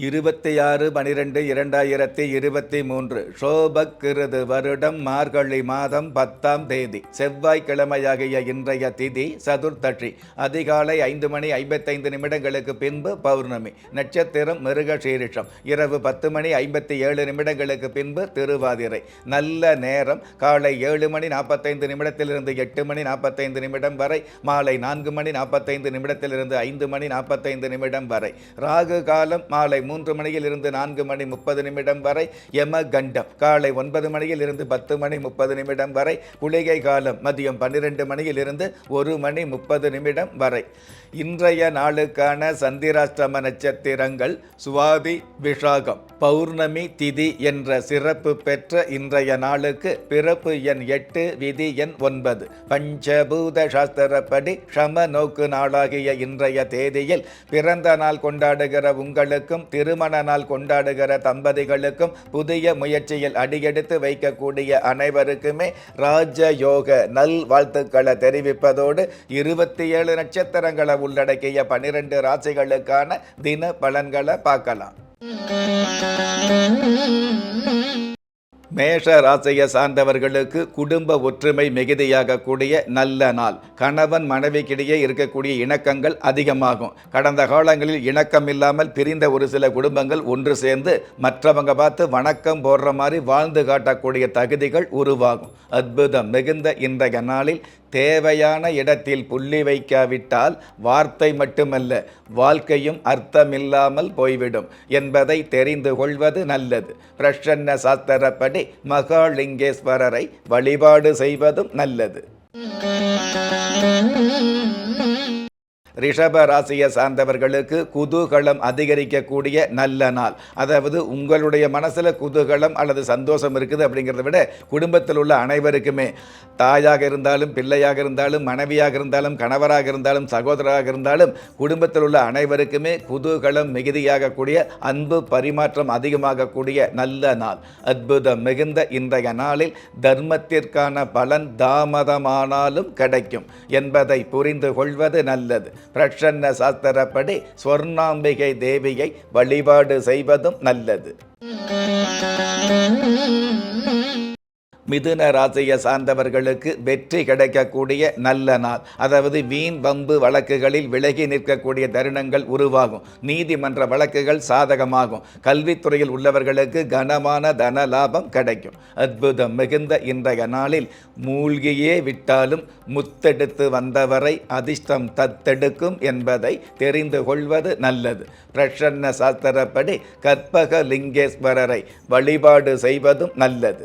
இருபத்தி ஆறு பனிரெண்டு இரண்டாயிரத்தி இருபத்தி மூன்று. சோபக்கிருது வருடம் மார்கழி மாதம் பத்தாம் தேதி. செவ்வாய்க்கிழமையாகிய இன்றைய திதி சதுர்த்தட்சி அதிகாலை ஐந்து மணி ஐம்பத்தைந்து நிமிடங்களுக்கு பின்பு பௌர்ணமி. நட்சத்திரம் மிருகசீரிஷம். இரவு பத்து மணி ஐம்பத்தி ஏழு நிமிடங்களுக்கு பின்பு திருவாதிரை. நல்ல நேரம். காலை ஏழு மணி நாற்பத்தைந்து நிமிடத்திலிருந்து எட்டு மணி நாற்பத்தைந்து நிமிடம் வரை. மாலை நான்கு மணி நாற்பத்தைந்து நிமிடத்திலிருந்து ஐந்து மணி நாற்பத்தைந்து நிமிடம் வரை. ராகு காலம் மாலை மூன்று மணியில் இருந்து நான்கு மணி முப்பது நிமிடம் வரை யம கண்டம் காலை ஒன்பது மணியில் இருந்து பத்து மணி முப்பது நிமிடம் வரை குளிகை காலம் மதியம் பன்னிரெண்டு மணியில் இருந்து ஒரு மணி முப்பது நிமிடம் வரை. இன்றைய நாளுக்கான சந்திராஷ்டம நட்சத்திரங்கள் சுவாதி விஷாகம் பௌர்ணமி திதி என்ற சிறப்பு பெற்ற இன்றைய நாளுக்கு பிறப்பு எண் எட்டு விதி எண் ஒன்பது. பஞ்சபூத சாஸ்திரப்படி சம நோக்கு நாளாகிய இன்றைய தேதியில் பிறந்த நாள் கொண்டாடுகிற உங்களுக்கும் திருமண நாள் கொண்டாடுகிற தம்பதிகளுக்கும் புதிய முயற்சியில் அடியெடுத்து வைக்கக்கூடிய அனைவருக்குமே ராஜயோக நல் வாழ்த்துக்களை தெரிவிப்பதோடு இருபத்தி ஏழு நட்சத்திரங்களை உள்ளடக்கிய பனிரெண்டு ராசிகளுக்கான தின பலன்களை பார்க்கலாம். மேஷ ராசியை சார்ந்தவர்களுக்கு குடும்ப ஒற்றுமை மிகுதியாகக்கூடிய நல்ல நாள். கணவன் மனைவிக்கிடையே இருக்கக்கூடிய இணக்கங்கள் அதிகமாகும். கடந்த காலங்களில் இணக்கம் இல்லாமல் பிரிந்த ஒரு சில குடும்பங்கள் ஒன்று சேர்ந்து மற்றவங்க பார்த்து வணக்கம் போடுற மாதிரி வாழ்ந்து காட்டக்கூடிய தகுதிகள் உருவாகும். அற்புதம் மிகுந்த இன்றைய நாளில் தேவையான இடத்தில் புள்ளி வைக்காவிட்டால் வார்த்தை மட்டுமல்ல வாழ்க்கையும் அர்த்தமில்லாமல் போய்விடும் என்பதை தெரிந்து கொள்வது நல்லது. பிரசன்ன சாஸ்திரப்படி மகாலிங்கேஸ்வரரை வழிபாடு செய்வதும் நல்லது. ரிஷப ராசியை சார்ந்தவர்களுக்கு குதூகலம் அதிகரிக்கக்கூடிய நல்ல நாள். அதாவது உங்களுடைய மனசில் குதூகலம் அல்லது சந்தோஷம் இருக்குது அப்படிங்கிறத விட குடும்பத்தில் உள்ள அனைவருக்குமே. தாயாக இருந்தாலும் பிள்ளையாக இருந்தாலும் மனைவியாக இருந்தாலும் கணவராக இருந்தாலும் சகோதரராக இருந்தாலும் குடும்பத்தில் உள்ள அனைவருக்குமே குதூகலம் மிகுதியாகக்கூடிய அன்பு பரிமாற்றம் அதிகமாகக்கூடிய நல்ல நாள். அற்புதம் மிகுந்த இன்றைய நாளில் தர்மத்திற்கான பலன் தாமதமானாலும் கிடைக்கும் என்பதை புரிந்து கொள்வது நல்லது. பிரசன்ன சாஸ்திரப்படி ஸ்வர்ணாம்பிகை தேவியை வழிபாடு செய்வதும் நல்லது. மிதுன ராசியை சார்ந்தவர்களுக்கு வெற்றி கிடைக்கக்கூடிய நல்ல நாள். அதாவது வீண் வம்பு வழக்குகளில் விலகி நிற்கக்கூடிய தருணங்கள் உருவாகும். நீதிமன்ற வழக்குகள் சாதகமாகும். கல்வித்துறையில் உள்ளவர்களுக்கு கனமான தன லாபம் கிடைக்கும். அற்புதம் மிகுந்த இன்றைய நாளில் மூழ்கியே விட்டாலும் முத்தெடுத்து வந்தவரை அதிர்ஷ்டம் தத்தெடுக்கும் என்பதை தெரிந்து கொள்வது நல்லது. பிரசன்ன சாஸ்திரப்படி கற்பக லிங்கேஸ்வரரை வழிபாடு செய்வதும் நல்லது.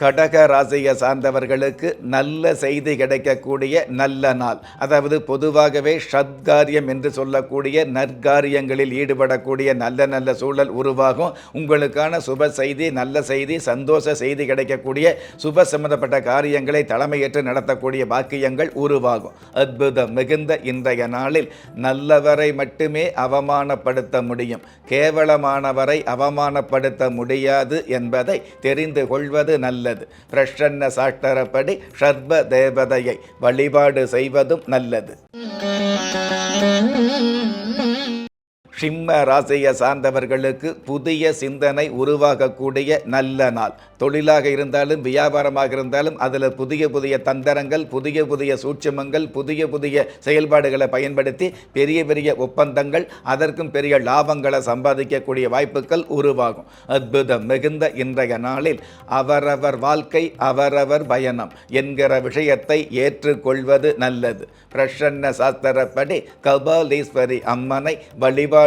கடக ராசியை சார்ந்தவர்களுக்கு நல்ல செய்தி கிடைக்கக்கூடிய நல்ல நாள். அதாவது பொதுவாகவே ஷத்காரியம் என்று சொல்லக்கூடிய நற்காரியங்களில் ஈடுபடக்கூடிய நல்ல நல்ல சூழல் உருவாகும். உங்களுக்கான சுப செய்தி நல்ல செய்தி சந்தோஷ செய்தி கிடைக்கக்கூடிய சுப சம்பந்தப்பட்ட காரியங்களை தலைமையேற்று நடத்தக்கூடிய பாக்கியங்கள் உருவாகும். அற்புதம் மிகுந்த இன்றைய நாளில் நல்லவரை மட்டுமே அவமானப்படுத்த முடியும். கேவலமானவரை அவமானப்படுத்த முடியாது என்பதை தெரிந்து கொள்வது நல்லது. பிரசன்ன சாஸ்திரப்படி சர்வ தேவதையை வழிபாடு செய்வதும் நல்லது. சிம்ம ராசியை சார்ந்தவர்களுக்கு புதிய சிந்தனை உருவாகக்கூடிய நல்ல நாள். தொழிலாக இருந்தாலும் வியாபாரமாக இருந்தாலும் அதில் புதிய புதிய தந்திரங்கள் புதிய புதிய சூட்சமங்கள் புதிய புதிய செயல்பாடுகளை பயன்படுத்தி பெரிய பெரிய ஒப்பந்தங்கள் அதற்கும் பெரிய லாபங்களை சம்பாதிக்கக்கூடிய வாய்ப்புகள் உருவாகும். அற்புதம் மிகுந்த இன்றைய நாளில் அவரவர் வாழ்க்கை அவரவர் பயணம் என்கிற விஷயத்தை ஏற்றுக்கொள்வது நல்லது. பிரசன்ன சாஸ்திரப்படி கபாலீஸ்வரி அம்மனை வழிபாடு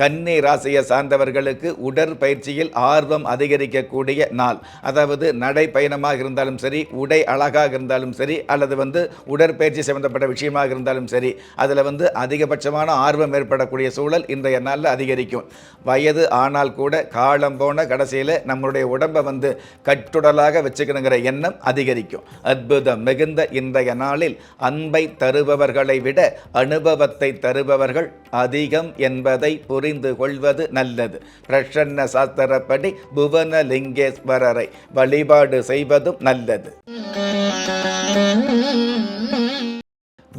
கன்னி ராசியை சார்ந்தவர்களுக்கு உடற்பயிற்சியில் ஆர்வம் அதிகரிக்கக்கூடிய நாள். அதாவது நடைப்பயணமாக இருந்தாலும் சரி உடை அழகாக இருந்தாலும் சரி அல்லது வந்து உடற்பயிற்சி சம்பந்தப்பட்ட விஷயமாக இருந்தாலும் சரி அதில் வந்து அதிகபட்சமான ஆர்வம் ஏற்படக்கூடிய சூழல் இன்றைய நாளில் அதிகரிக்கும். வயது ஆனால் கூட காலம் போன கடைசியில் நம்மளுடைய உடம்பை வந்து கட்டுடலாக வச்சுக்கணுங்கிற எண்ணம் அதிகரிக்கும். அற்புதம் மிகுந்த இன்றைய நாளில் அன்பை தருபவர்களை விட அனுபவத்தை தருபவர்கள் அதிகம் என்பதை புரிந்து கொள்வது நல்லது. பிரசன்ன சாஸ்திரப்படி புவனலிங்கேஸ்வரரை வழிபாடு செய்வதும் நல்லது.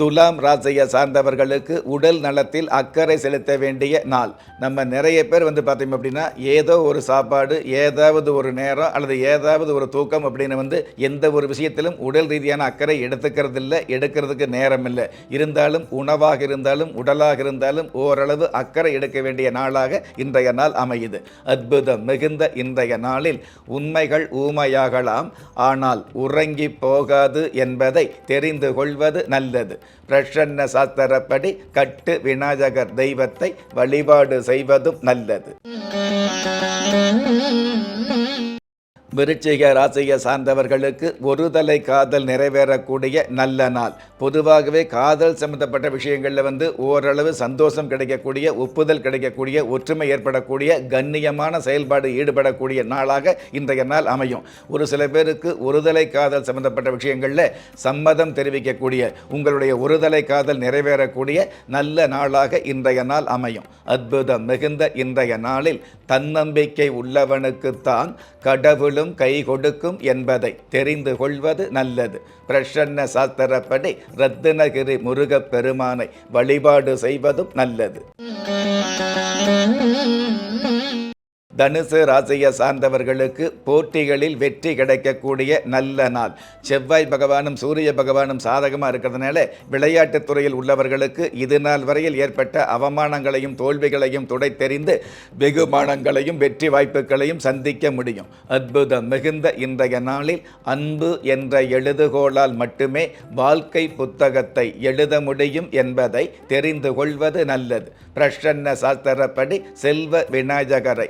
துலாம் ராசியை சார்ந்தவர்களுக்கு உடல் நலத்தில் அக்கறை செலுத்த வேண்டிய நாள். நம்ம நிறைய பேர் வந்து பார்த்தோம் அப்படின்னா ஏதோ ஒரு சாப்பாடு ஏதாவது ஒரு நேரம் அல்லது ஏதாவது ஒரு தூக்கம் அப்படின்னு வந்து எந்த ஒரு விஷயத்திலும் உடல் ரீதியான அக்கறை எடுத்துக்கிறது இல்லை எடுக்கிறதுக்கு நேரம் இல்லை இருந்தாலும் உணவாக இருந்தாலும் உடலாக இருந்தாலும் ஓரளவு அக்கறை எடுக்க வேண்டிய நாளாக இன்றைய நாள் அமையுது. அற்புதம் மிகுந்த இன்றைய நாளில் உண்மைகள் ஊமையாகலாம். ஆனால் உறங்கி போகாது என்பதை தெரிந்து கொள்வது நல்லது. பிரசன்ன சாஸ்திரப்படி கட்டு விநாயகர் தெய்வத்தை வழிபாடு செய்வதும் நல்லது. விருச்சிக ராசியை சார்ந்தவர்களுக்கு ஒருதலை காதல் நிறைவேறக்கூடிய நல்ல நாள். பொதுவாகவே காதல் சம்பந்தப்பட்ட விஷயங்களில் வந்து ஓரளவு சந்தோஷம் கிடைக்கக்கூடிய ஒப்புதல் கிடைக்கக்கூடிய ஒற்றுமை ஏற்படக்கூடிய கண்ணியமான செயல்பாடு ஈடுபடக்கூடிய நாளாக இன்றைய நாள் அமையும். ஒரு சில பேருக்கு ஒருதலை காதல் சம்பந்தப்பட்ட விஷயங்களில் சம்மதம் தெரிவிக்கக்கூடிய உங்களுடைய ஒருதலை காதல் நிறைவேறக்கூடிய நல்ல நாளாக இன்றைய நாள் அமையும். அற்புதம் மிகுந்த இன்றைய நாளில் தன்னம்பிக்கை உள்ளவனுக்குத்தான் கடவுளும் கை கொடுக்கும் என்பதை தெரிந்து கொள்வது நல்லது. பிரசன்ன சாஸ்திரப்படி ரத்தினகிரி முருகப் பெருமானை வழிபாடு செய்வதும் நல்லது. தனுசு ராசியை சார்ந்தவர்களுக்கு போட்டிகளில் வெற்றி கிடைக்கக்கூடிய நல்ல நாள். செவ்வாய் பகவானும் சூரிய பகவானும் சாதகமாக இருக்கிறதுனால விளையாட்டுத் துறையில் உள்ளவர்களுக்கு இது நாள் வரையில் ஏற்பட்ட அவமானங்களையும் தோல்விகளையும் துடைத்தெறிந்து வெகுமானங்களையும் வெற்றி வாய்ப்புகளையும் சந்திக்க முடியும். அற்புதம் மிகுந்த இன்றைய நாளில் அன்பு என்ற எழுதுகோளால் மட்டுமே வாழ்க்கை புத்தகத்தை எழுத முடியும் என்பதை தெரிந்து கொள்வது நல்லது. பிரசன்ன சாஸ்திரப்படி செல்வ விநாயகரை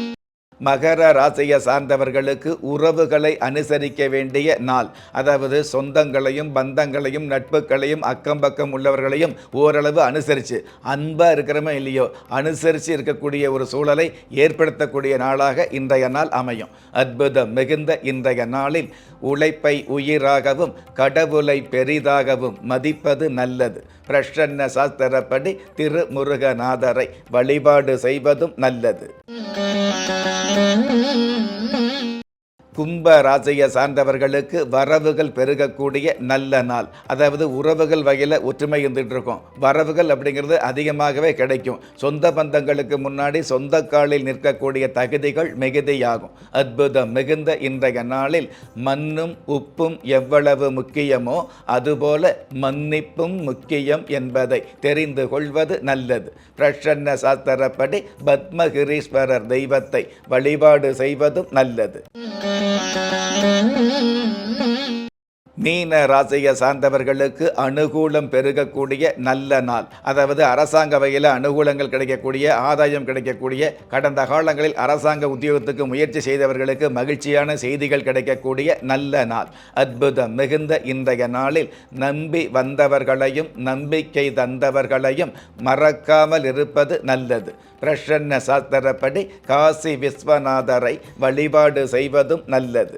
மகர ராசியை சார்ந்தவர்களுக்கு உறவுகளை அனுசரிக்க வேண்டிய நாள். அதாவது சொந்தங்களையும் பந்தங்களையும் நட்புகளையும் அக்கம் பக்கம் உள்ளவர்களையும் ஓரளவு அனுசரித்து அன்பாக இருக்கிறோமோ இல்லையோ? அனுசரித்து இருக்கக்கூடிய ஒரு சூழலை ஏற்படுத்தக்கூடிய நாளாக இன்றைய நாள் அமையும். அற்புதம் மிகுந்த இன்றைய நாளில் உழைப்பை உயிராகவும் கடவுளை பெரிதாகவும் மதிப்பது நல்லது. பிரசன்ன சாஸ்திரப்படி திருமுருகநாதரை வழிபாடு செய்வதும் நல்லது. Thank you. கும்ப ராசியை சார்ந்தவர்களுக்கு வரவுகள் பெருகக்கூடிய நல்ல நாள். அதாவது உறவுகள் வகையில் ஒற்றுமை இருந்துகிட்டு இருக்கும். வரவுகள் அப்படிங்கிறது அதிகமாகவே கிடைக்கும். சொந்த பந்தங்களுக்கு முன்னாடி சொந்த காலில் நிற்கக்கூடிய தகுதிகள் மிகுதியாகும். அற்புதம் மிகுந்த இன்றைய நாளில் மண்ணும் உப்பும் எவ்வளவு முக்கியமோ அதுபோல மன்னிப்பும் முக்கியம் என்பதை தெரிந்து கொள்வது நல்லது. பிரசன்ன சாஸ்திரப்படி பத்மகிரீஸ்வரர் தெய்வத்தை வழிபாடு செய்வதும் நல்லது. Thank you. மீன ராசியை சார்ந்தவர்களுக்கு அனுகூலம் பெருகக்கூடிய நல்ல நாள். அதாவது அரசாங்க வகையில் அனுகூலங்கள் கிடைக்கக்கூடிய ஆதாயம் கிடைக்கக்கூடிய கடந்த காலங்களில் அரசாங்க உத்தியோகத்துக்கு முயற்சி செய்தவர்களுக்கு மகிழ்ச்சியான செய்திகள் கிடைக்கக்கூடிய நல்ல நாள். அற்புதம் மிகுந்த இன்றைய நாளில் நம்பி வந்தவர்களையும் நம்பிக்கை தந்தவர்களையும் மறக்காமல் இருப்பது நல்லது. பிரசன்ன சாஸ்திரப்படி காசி விஸ்வநாதரை வழிபாடு செய்வதும் நல்லது.